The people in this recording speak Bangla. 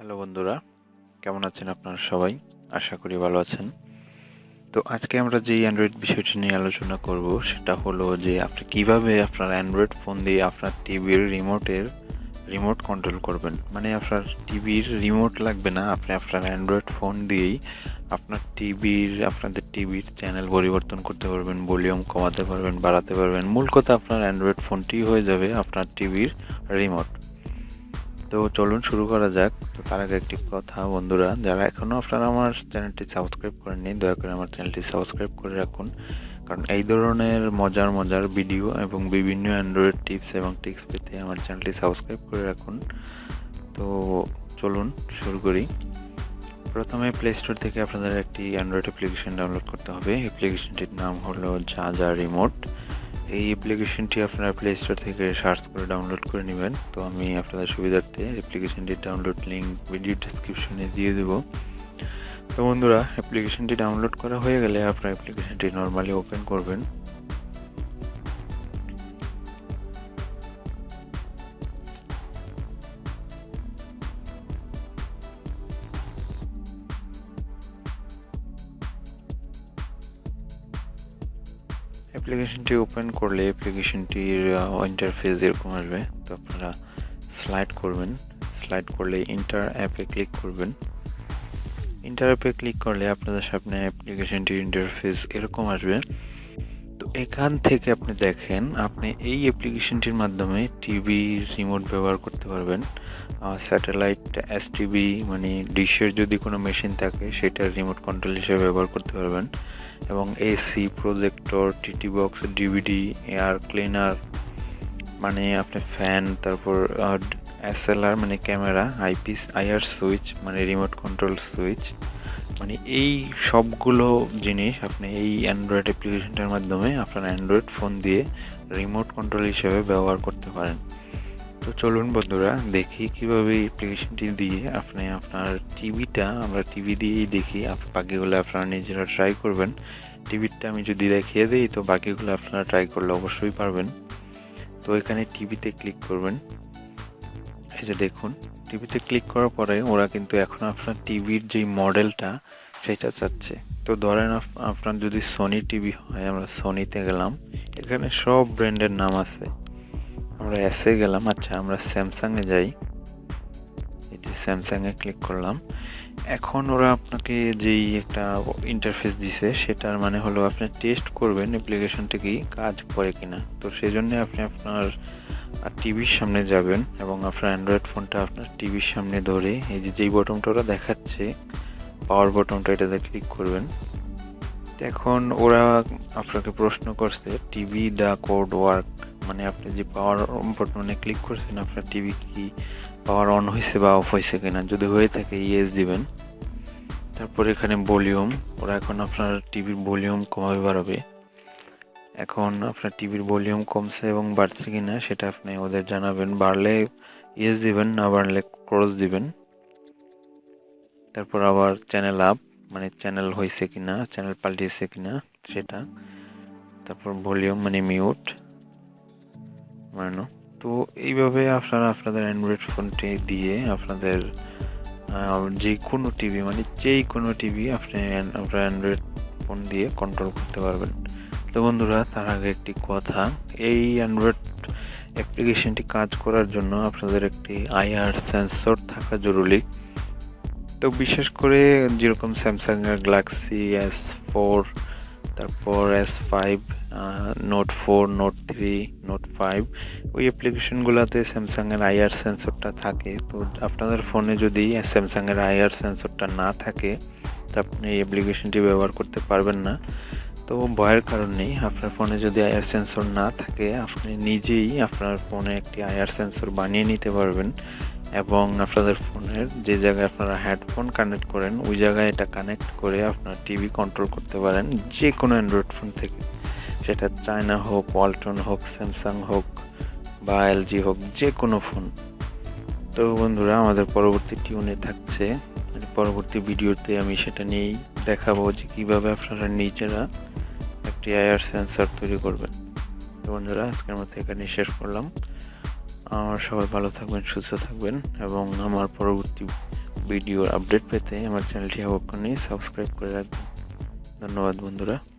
হ্যালো বন্ধুরা, কেমন আছেন আপনারা সবাই? আশা করি ভালো আছেন। তো আজকে আমরা যে অ্যান্ড্রয়েড বিষয়টি নিয়ে আলোচনা করব, সেটা হলো যে আপনি কীভাবে আপনার অ্যান্ড্রয়েড ফোন দিয়ে আপনার টিভির রিমোটের রিমোট কন্ট্রোল করবেন। মানে আপনার টিভির রিমোট লাগবে না, আপনি আপনার অ্যান্ড্রয়েড ফোন দিয়েই আপনার টিভির আপনাদের টিভির চ্যানেল পরিবর্তন করতে পারবেন ভলিউম কমাতে পারবেন, বাড়াতে পারবেন। মূল কথা আপনার অ্যান্ড্রয়েড ফোনটি হয়ে যাবে আপনার টিভির রিমোট তো চলুন শুরু করা যাক। তো তার আগে একটি কথা, বন্ধুরা, যারা এখনও আপনারা আমার চ্যানেলটি সাবস্ক্রাইব করেননি, দয়া করে আমার চ্যানেলটি সাবস্ক্রাইব করে রাখুন। কারণ এই ধরনের মজার মজার ভিডিও এবং বিভিন্ন অ্যান্ড্রয়েড টিপস এবং টিক্স পেতে আমার চ্যানেলটি সাবস্ক্রাইব করে রাখুন। তো চলুন শুরু করি। প্রথমে প্লে স্টোর থেকে আপনাদের একটি অ্যান্ড্রয়েড অ্যাপ্লিকেশন ডাউনলোড করতে হবে। অ্যাপ্লিকেশনটির নাম হলো যা যা রিমোট এই অ্যাপ্লিকেশনটি আপনারা প্লে স্টোর থেকে সার্চ করে ডাউনলোড করে নেবেন। তো আমি আপনাদের সুবিধার্থে অ্যাপ্লিকেশনটির ডাউনলোড লিঙ্ক ভিডিও ডিসক্রিপশনে দিয়ে দেবো। তো বন্ধুরা অ্যাপ্লিকেশনটি ডাউনলোড করা হয়ে গেলে আপনারা অ্যাপ্লিকেশনটি নর্মালি ওপেন করবেন। অ্যাপ্লিকেশনটি ওপেন করলে অ্যাপ্লিকেশনটির ইন্টারফেস এরকম আসবে। তো আপনারা স্লাইড করবেন। স্লাইড করলে ইন্টার অ্যাপে ক্লিক করবেন। ইন্টার অ্যাপে ক্লিক করলে আপনাদের সামনে অ্যাপ্লিকেশনটির ইন্টারফেস এরকম আসবে। এখান থেকে আপনি দেখেন, আপনি এই অ্যাপ্লিকেশনটির মাধ্যমে টিভি রিমোট ব্যবহার করতে পারবেন। স্যাটেলাইট এস টিভি মানে ডিশের যদি কোনো মেশিন থাকে সেটার রিমোট কন্ট্রোল হিসেবে ব্যবহার করতে পারবেন। এবং AC projector TT box DVD air cleaner মানে আপনি ফ্যান তারপর এসএলআর মানে ক্যামেরা আইপিস আইআর সুইচ মানে রিমোট কন্ট্রোল সুইচ মানে এই সবগুলো জিনিস আপনি এই অ্যান্ড্রয়েড অ্যাপ্লিকেশনটার মাধ্যমে আপনার অ্যান্ড্রয়েড ফোন দিয়ে রিমোট কন্ট্রোল হিসেবে ব্যবহার করতে পারেন। তো চলুন বন্ধুরা, দেখি কীভাবে এই অ্যাপ্লিকেশনটি দিয়ে আপনি আপনার টিভিটা, আমরা টিভি দিয়েই দেখি বাকিগুলো আপনারা নিজেরা ট্রাই করবেন। টিভিটা আমি যদি দেখিয়ে দিই, তো বাকিগুলো আপনারা ট্রাই করলে অবশ্যই পারবেন। তো এখানে টিভিতে ক্লিক করবেন। এই যে দেখুন টিভিতে ক্লিক করার পরে ওরা কিন্তু এখন আপনার টিভির যেই মডেলটা, সেটা চাচ্ছে। তো ধরেন আপনার যদি সোনি টিভি হয়, আমরা সোনিতে গেলাম, এখানে সব ব্র্যান্ডের নাম আছে। আমরা এসে গেলাম আচ্ছা আমরা স্যামসাংয়ে যাই। যে স্যামসাংয়ে ক্লিক করলাম। এখন ওরা আপনাকে যেই একটা ইন্টারফেস দিছে, সেটার মানে হলো আপনি টেস্ট করবেন অ্যাপ্লিকেশনটা কি, কাজ করে কিনা। তো সেই জন্য আপনি আপনার টিভির সামনে যাবেন এবং আপনার অ্যান্ড্রয়েড ফোনটা আপনার টিভির সামনে ধরে এই যে যেই বটনটা ওরা দেখাচ্ছে পাওয়ার বটনটা এটাতে ক্লিক করবেন। এখন ওরা আপনাকে প্রশ্ন করছে টিভি দ্য কোড ওয়ার্ক মানে আপনি যে পাওয়ার বটনে ক্লিক করছেন, আপনার টিভি কি পাওয়ার অন হয়েছে বা অফ হয়েছে কিনা? যদি হয়ে থাকে ইয়েস দিবেন। তারপর এখানে ভলিউম ওরা এখন আপনার টিভির ভলিউম কমাবে, বাড়াবে। এখন আপনার টিভির ভলিউম কমছে এবং বাড়ছে কি না সেটা আপনি ওদের জানাবেন। বাড়লে ইয়েস দিবেন, না বাড়লে ক্রস দিবেন। তারপর আবার চ্যানেল আপ মানে চ্যানেল হয়েছে কি না চ্যানেল পাল্টিয়েছে কি না সেটা। তারপর ভলিউম মানে মিউট। মানে তো এইভাবে আপনারা আপনাদের অ্যান্ড্রয়েড ফোনটি দিয়ে আপনাদের যে কোনো টিভি মানে যেই কোনো টিভি আপনি আপনার অ্যান্ড্রয়েড ফোন দিয়ে কন্ট্রোল করতে পারবেন। তো বন্ধুরা, তার আগে একটি কথা। এই অ্যান্ড্রয়েড অ্যাপ্লিকেশনটি কাজ করার জন্য আপনাদের একটি আইআর সেন্সর থাকা জরুরি। তো বিশেষ করে যেরকম স্যামসাংয়ের গ্যালাক্সি এস ফোর তারপর S five note four note three note five ওই অ্যাপ্লিকেশনগুলোতে স্যামসাংয়ের আইআর সেন্সরটা থাকে। তো আপনাদের ফোনে যদি স্যামসাংয়ের আইআর সেন্সরটা না থাকে, তো আপনি এই অ্যাপ্লিকেশনটি ব্যবহার করতে পারবেন না। তো ভয়ের কারণ নেই আপনার ফোনে যদি আয়ার সেন্সর না থাকে, আপনি নিজেই আপনার ফোনে একটি আয়ার সেন্সর বানিয়ে নিতে পারবেন এবং আপনাদের ফোনের যে জায়গায় আপনারা হেডফোন কানেক্ট করেন, ওই জায়গায় এটা কানেক্ট করে আপনার টিভি কন্ট্রোল করতে পারেন যে কোনো অ্যান্ড্রয়েড ফোন থেকে। সেটা চায়না হোক ওয়ালটন হোক স্যামসাং হোক বা এলজি হোক যে কোনো ফোন তো বন্ধুরা, আমাদের পরবর্তী টিউনে থাকছে। মানে পরবর্তী ভিডিওতে আমি সেটা নিয়েই দেখাবো যে কীভাবে আপনারা নিজেরা একটি সেন্সর তৈরি করবেন। তো বন্ধুরা, আজকের মতো এখানে শেষ করলাম। আমার সবাই ভালো থাকবেন, সুস্থ থাকবেন এবং আমার পরবর্তী ভিডিওর আপডেট পেতে আমার চ্যানেলটি অবশ্যই সাবস্ক্রাইব করে রাখবেন। ধন্যবাদ বন্ধুরা।